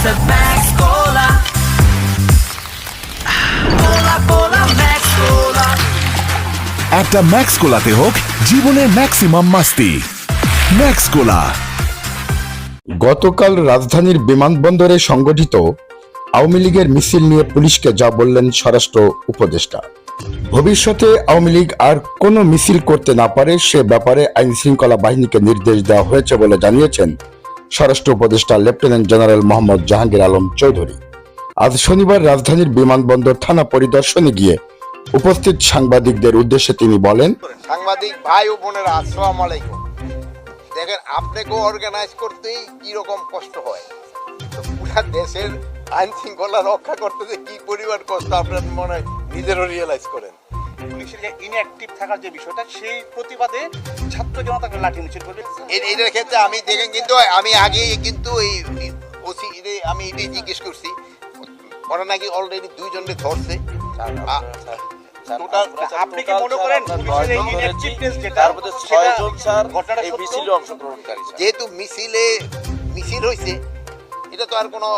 A Max Cola. Cola, Cola, Max Cola. একটা Max কোলাতে হোক জীবনে ম্যাক্সিমাম মাস্তি ম্যাক্স কোলা গতকাল রাজধানীর বিমানবন্দরে সংগঠিত আওয়ামী লীগের মিছিল নিয়ে পুলিশকে যা বললেন স্বরাষ্ট্র উপদেষ্টা ভবিষ্যতে আওয়ামী লীগ আর কোনো মিছিল করতে না পারে সে ব্যাপারে আইন শৃঙ্খলা বাহিনীকে নির্দেশ দেওয়া হয়েছে বলে জানিয়েছেন স্বরাষ্ট্র উপদেষ্টা লেফটেন্যান্ট জেনারেল মোহাম্মদ জাহাঙ্গীর আলম চৌধুরী। আজ শনিবার রাজধানীর বিমানবন্দর থানা পরিদর্শনে গিয়ে উপস্থিত সাংবাদিকদের উদ্দেশ্যে তিনি বলেন, সাংবাদিক ভাই ও বোনেরা, আসসালামু আলাইকুম। দেখেন আপনাকে অর্গানাইজ করতেই কীরকম কষ্ট হয়। পুরা দেশের আইন শৃঙ্খলা রক্ষা করতে যে কি পরিমাণ কষ্ট, আপনার মনে হয় নিজেরও রিয়েলাইজ করেন। পুলিশের যে ইনঅ্যাক্টিভ থাকার যে বিষয়টা সেই প্রতিবাদে ছাত্র জনতাকে লাঠি মিছিল করবে। এর এটার ক্ষেত্রে আমি দেখেন কিন্তু আমি আগে কিন্তু এই ওসি আমি এটাই জিজ্ঞেস করছি। ওরা নাকি অলরেডি দুইজনকে ধরছে। আপনি কি মনে করেন যেহেতু মিছিলে মিছিল হয়েছে এটা তো আর কোনো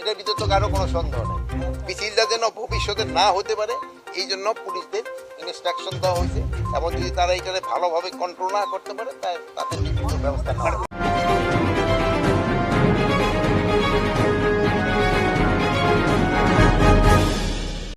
এটার ভিতরে তো কারও কোনো সন্দেহ নেই। মিছিলটা যেন ভবিষ্যতে না হতে পারে এই জন্য পুলিশদের ইনস্ট্রাকশন দেওয়া হয়েছে এবং যদি তারা এটাকে ভালোভাবে কন্ট্রোল না করতে পারে তাদের ব্যবস্থা নেওয়া।